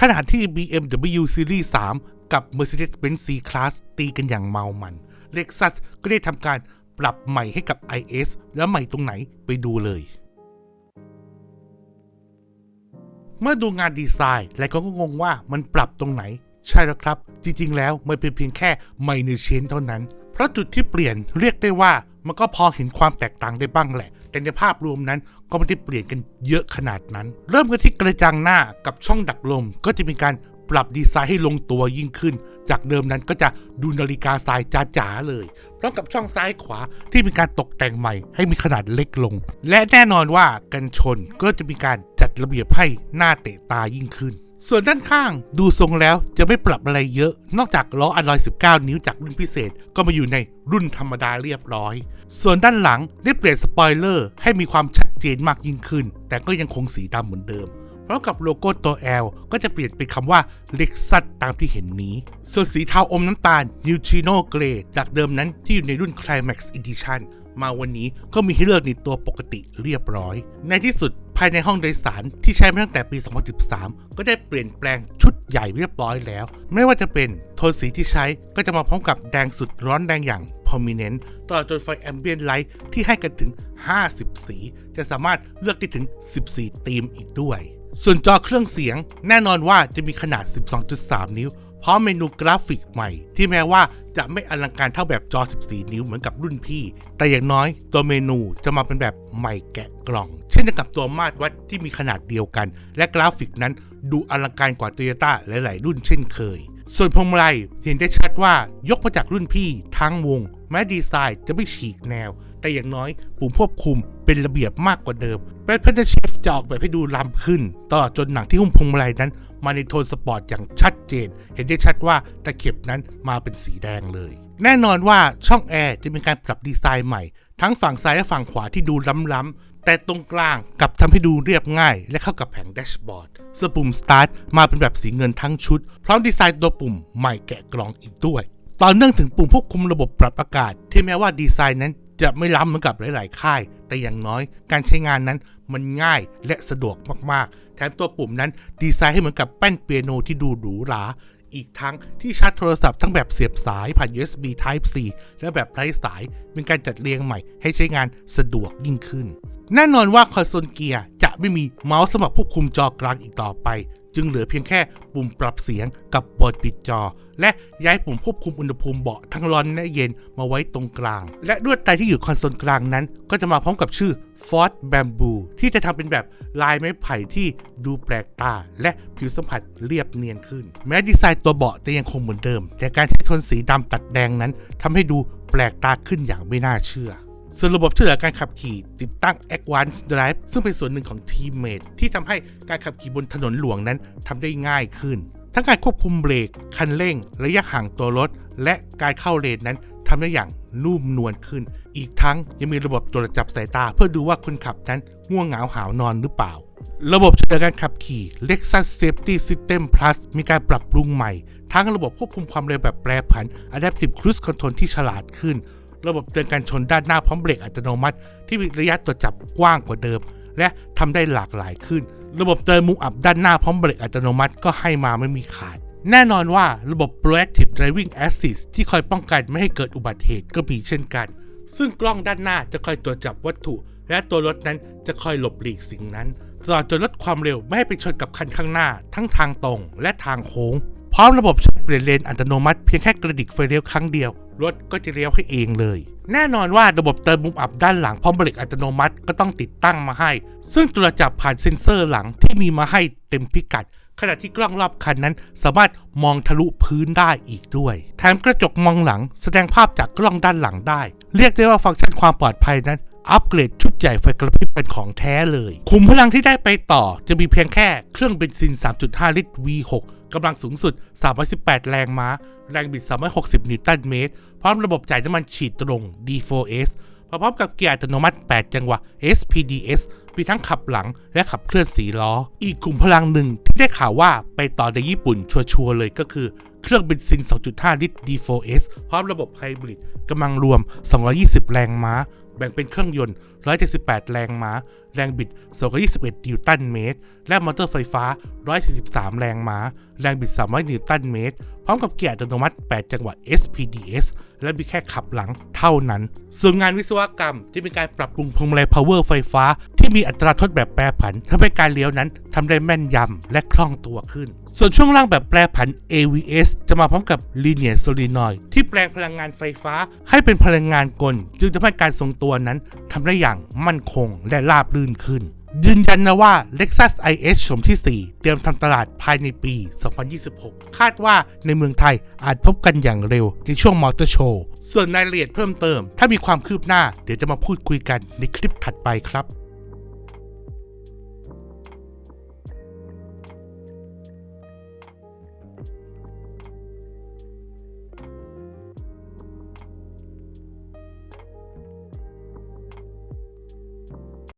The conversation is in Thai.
ขณะที่ BMW Series 3 กับ Mercedes-Benz C-Class ตีกันอย่างเมามัน Lexus ก็ได้ทำการปรับใหม่ให้กับ IS แล้วใหม่ตรงไหนไปดูเลย เมื่อดูงานดีไซน์หลายคนก็งงว่ามันปรับตรงไหน ใช่แล้วครับ จริงๆ แล้วมันเป็นเพียงแค่ไมเนเชนเท่านั้น เพราะจุดที่เปลี่ยนเรียกได้ว่ามันก็พอเห็นความแตกต่างได้บ้างแหละ แต่ในภาพรวมนั้นก็ไม่ได้เปลี่ยนกันเยอะขนาดนั้น เริ่มกันที่กระจังหน้ากับช่องดักลม ก็จะมีการปรับดีไซน์ให้ลงตัวยิ่งขึ้น จากเดิมนั้นก็จะดูนาฬิกาทรายจ๋าๆเลยพร้อมกับช่องซ้ายขวาที่มีการตกแต่งใหม่ ให้มีขนาดเล็กลง และแน่นอนว่ากันชนก็จะมีการจัดระเบียบให้หน้าเตะตายิ่งขึ้น ส่วนด้านข้างดูทรงแล้วจะไม่ปรับอะไรเยอะ นอกจากล้ออลลอย 19 นิ้วจากรุ่นพิเศษก็มาอยู่ในรุ่นธรรมดาเรียบร้อย ส่วนด้านหลังได้เปลี่ยนสปอยเลอร์ให้มีความชัดเจนมากยิ่งขึ้น แต่ก็ยังคงสีดำเหมือนเดิมพร้อมกับโลโก้ตัว L ก็จะเปลี่ยนเป็นคำว่า Lexus ตามที่เห็นนี้ ส่วนสีเทาอมน้ำตาล Neutrino Grey จากเดิมนั้นที่อยู่ในรุ่น Climax Edition มาวันนี้ก็มีให้เลือกในตัวปกติเรียบร้อย ในที่สุด ภายในห้องโดยสารที่ใช้มาตั้งแต่ปี 2013 ก็ได้เปลี่ยนแปลงชุดใหญ่เรียบร้อยแล้ว ไม่ว่าจะเป็นโทนสีที่ใช้ก็จะมาพร้อมกับแดงสุดร้อนแดงอย่าง Prominent ตลอดจนไฟ Ambient Light ที่ให้กันถึง 50 สี จะสามารถเลือกได้ถึง 14ธีมอีกด้วย ส่วนจอเครื่องเสียงแน่นอนว่าจะมีขนาด 12.3 นิ้ว พร้อมเมนูกราฟิกใหม่ ที่แม้ว่าจะไม่อลังการเท่าแบบจอ 14 นิ้วเหมือนกับรุ่นพี่ แต่อย่างน้อยตัวเมนูจะมาเป็นแบบใหม่แกะกล่อง เช่นเดียวกับตัวมาตรวัดที่มีขนาดเดียวกัน และกราฟิกนั้นดูอลังการกว่า Toyota หลาย ๆ รุ่นเช่นเคย ส่วนพวงมาลัยเห็นได้ชัดว่ายกมาจากรุ่นพี่ทั้งวง แม้ดีไซน์จะไม่ฉีกแนว แต่อย่างน้อยปุ่มควบคุมเป็นระเบียบมากกว่าเดิมแบทเพนเชฟจะออกแบบให้ดูล้ำขึ้นตลอดจนหนังที่หุ้มพวงมาลัยนั้น มาในโทนสปอร์ตอย่างชัดเจน เห็นได้ชัดว่าตะเข็บนั้นมาเป็นสีแดงเลย แน่นอนว่าช่องแอร์จะมีการปรับดีไซน์ใหม่ ทั้งฝั่งซ้ายและฝั่งขวาที่ดูล้ำๆ แต่ตรงกลางกลับทำให้ดูเรียบง่าย และเข้ากับแผงแดชบอร์ดสปุ่ม Start มาเป็นแบบสีเงินทั้งชุด พร้อมดีไซน์ตัวปุ่มใหม่แกะกล่องอีกด้วยต่อเนื่องถึงปุ่มควบคุมระบบปรับอากาศ ที่แม้ว่าดีไซน์นั้นจะไม่ล้ำเหมือนกับหลาย ๆ ค่าย แต่อย่างน้อยการใช้งานนั้นมันง่ายและสะดวกมาก ๆ แถมตัวปุ่มนั้นดีไซน์ให้เหมือนกับแป้นเปียโนที่ดูหรูหรา อีกทั้งที่ชาร์จโทรศัพท์ทั้งแบบเสียบสายผ่าน USB Type C และแบบไร้สาย เป็นการจัดเรียงใหม่ให้ใช้งานสะดวกยิ่งขึ้น แน่นอนว่าคอนโซลเกียร์จะไม่มีเมาส์สำหรับควบคุมจอกลางอีกต่อไป จึงเหลือเพียงแค่ปุ่มปรับเสียงกับบอดปิดจอ และย้ายปุ่มควบคุมอุณหภูมิเบาะทั้งร้อนและเย็นมาไว้ตรงกลาง และลวดลายที่อยู่คอนโซลกลางนั้น ก็จะมาพร้อมกับชื่อ Ford Bamboo ที่จะทำเป็นแบบลายไม้ไผ่ที่ดูแปลกตา และผิวสัมผัสเรียบเนียนขึ้น แม้ดีไซน์ตัวเบาะจะยังคงเหมือนเดิม แต่การใช้โทนสีดำตัดแดงนั้นทำให้ดูแปลกตาขึ้นอย่างไม่น่าเชื่อ ส่วนระบบช่วยเหลือการขับขี่ติดตั้ง Advanced Drive ซึ่งเป็นส่วนหนึ่งของ Teammate ที่ทำให้การขับขี่บนถนนหลวงนั้นทำได้ง่ายขึ้น ทั้งการควบคุมเบรก คันเร่ง ระยะห่างตัวรถ และการเข้าเลนนั้นทำได้อย่างนุ่มนวลขึ้น อีกทั้งยังมีระบบตรวจจับสายตา เพื่อดูว่าคนขับนั้นง่วงเหงาหาวนอนหรือเปล่า ระบบช่วยเหลือการขับขี่ Lexus Safety System Plus มีการปรับปรุงใหม่ ทั้งระบบควบคุมความเร็วแบบแปรผัน Adaptive Cruise Control ที่ฉลาดขึ้น ระบบเตือนการชนด้านหน้าพร้อมเบรกอัตโนมัติ ที่มีระยะตรวจจับกว้างกว่าเดิม และทำได้หลากหลายขึ้น ระบบเตือนมุมอับด้านหน้าพร้อมเบรกอัตโนมัติก็ให้มาไม่มีขาด แน่นอนว่าระบบ Proactive Driving Assist ที่คอยป้องกันไม่ให้เกิดอุบัติเหตุก็มีเช่นกัน ซึ่งกล้องด้านหน้าจะคอยตรวจจับวัตถุ และตัวรถนั้นจะคอยหลบหลีกสิ่งนั้นตลอดจนลดความเร็วไม่ให้ไปชนกับคันข้างหน้า ทั้งทางตรงและทางโค้ง พร้อมระบบเปลี่ยนเลนอัตโนมัติเพียงแค่กระดิกไฟเลี้ยวครั้งเดียว รถก็จะเลี้ยวให้เองเลย แน่นอนว่าระบบเติมมุมอับด้านหลังพร้อมเบรกอัตโนมัติก็ต้องติดตั้งมาให้ ซึ่งตรวจจับผ่านเซ็นเซอร์หลังที่มีมาให้เต็มพิกัด ขณะที่กล้องรอบคันนั้น สามารถมองทะลุพื้นได้อีกด้วย แถมกระจกมองหลัง แสดงภาพจากกล้องด้านหลังได้ เรียกได้ว่าฟังก์ชันความปลอดภัยนั้น อัปเกรดชุดใหญ่ไฟกระพริบเป็นของแท้เลยขุมพลังที่ได้ไปต่อจะมีเพียงแค่เครื่องเบนซิน 3.5 ลิตร V6 กำลังสูงสุด 318 แรงม้า แรงบิด 360 นิวตันเมตร พร้อมระบบจ่ายน้ำมันฉีดตรง D4S พร้อมกับเกียร์อัตโนมัติ 8 จังหวะ SPDS มีทั้งขับหลังและขับเคลื่อนสีล้อ อีกขุมพลังหนึ่งที่ได้ข่าวว่าไปต่อในญี่ปุ่นชัวร์ๆเลยก็คือ เครื่องเบนซิน 2.5 ลิตร D4S พร้อมระบบไฮบริดกำลังรวม 220 แรงม้า แบ่งเป็นเครื่องยนต์ 178 แรงม้า แรงบิด 221 นิวตันเมตร และมอเตอร์ไฟฟ้า 143 แรงม้า แรงบิด 300 นิวตันเมตร พร้อมกับเกียร์อัตโนมัติ 8 จังหวะ SPDS และมีแค่ขับหลังเท่านั้น ส่วนงานวิศวกรรมจะมีการปรับปรุงพวงมาลัย power ไฟฟ้า ที่มีอัตราทดแบบแปรผันทำให้การเลี้ยวนั้นทำได้แม่นยำและคล่องตัวขึ้น ส่วนช่วงล่างแบบแปรผัน AVS จะมาพร้อมกับ Linear Solenoid ที่แปลงพลังงานไฟฟ้าให้เป็นพลังงานกล จึงทำให้การทรงตัวนั้นทำได้อย่างมั่นคงและราบรื่นขึ้น ยืนยันนะว่า Lexus IS ชมที่ 4 เตรียมทำตลาดภายในปี 2026 คาดว่าในเมืองไทยอาจพบกันอย่างเร็วในช่วงมอเตอร์โชว์ ส่วนรายละเอียดเพิ่มเติม ถ้ามีความคืบหน้า เดี๋ยวจะมาพูดคุยกันในคลิปถัดไปครับ